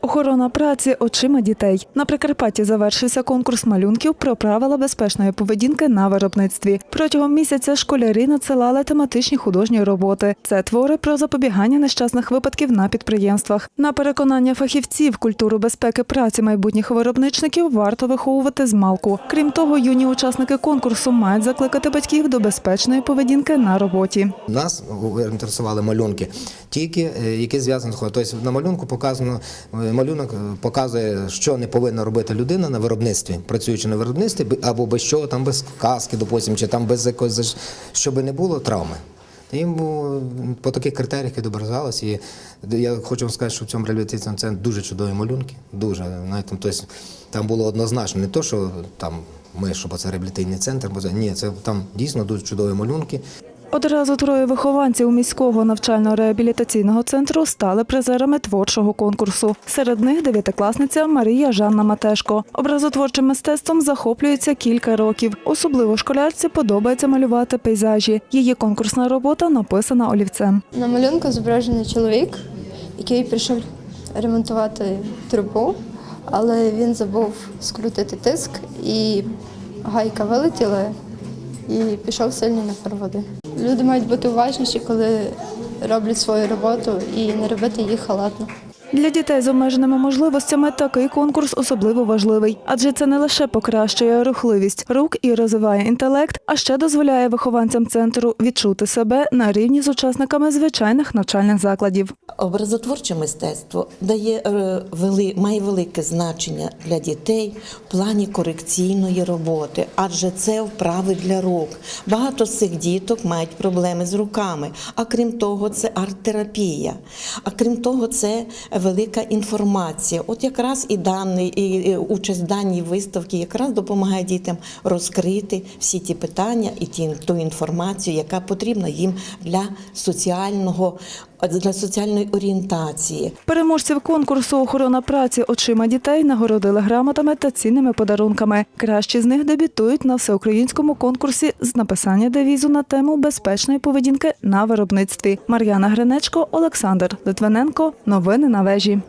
Охорона праці очима дітей. На Прикарпатті завершився конкурс малюнків про правила безпечної поведінки на виробництві. Протягом місяця школярі надсилали тематичні художні роботи. Це твори про запобігання нещасних випадків на підприємствах. На переконання фахівців культуру безпеки праці майбутніх виробничників варто виховувати з малку. Крім того, юні учасники конкурсу мають закликати батьків до безпечної поведінки на роботі. Нас інтересували малюнки, тільки е, які зв'язані з. Тобто на малюнку показано е, малюнок е, показує, що не повинна робити людина на виробництві, працюючи на виробництві, або без чого, там без каски, допустим, чи там без якогось, щоб не було травми. Йому по таких критеріях відображалось. І я хочу вам сказати, що в цьому реабілітаційному центрі дуже чудові малюнки. Дуже. Навіть, там, тобто, там було однозначно не то, що там ми, щоб це реабілітаційний центр, ні, це там дійсно дуже чудові малюнки. Одразу троє вихованців міського навчально-реабілітаційного центру стали призерами творчого конкурсу. Серед них дев'ятикласниця Марія Жанна Матешко. Образотворчим мистецтвом захоплюється кілька років. Особливо школярці подобається малювати пейзажі. Її конкурсна робота написана олівцем. На малюнку зображений чоловік, який прийшов ремонтувати трубу, але він забув скрутити тиск, і гайка вилетіла, і пішов сильний напор води. Люди мають бути уважніші, коли роблять свою роботу, і не робити її халатно. Для дітей з обмеженими можливостями такий конкурс особливо важливий, адже це не лише покращує рухливість рук і розвиває інтелект, а ще дозволяє вихованцям центру відчути себе на рівні з учасниками звичайних навчальних закладів. Образотворче мистецтво дає е, вели, має велике значення для дітей в плані корекційної роботи, адже це вправи для рук. Багато з цих діток мають проблеми з руками. А крім того, це арт-терапія. А крім того, це велика інформація. От якраз і даний і, участь в даній виставці якраз допомагає дітям розкрити всі ті питання і ті ту інформацію, яка потрібна їм для соціального для соціальної орієнтації. Переможців конкурсу охорона праці очима дітей нагородили грамотами та цінними подарунками. Кращі з них дебютують на всеукраїнському конкурсі з написання девізу на тему безпечної поведінки на виробництві. Мар'яна Гринечко, Олександр Литвиненко. Новини на вежі.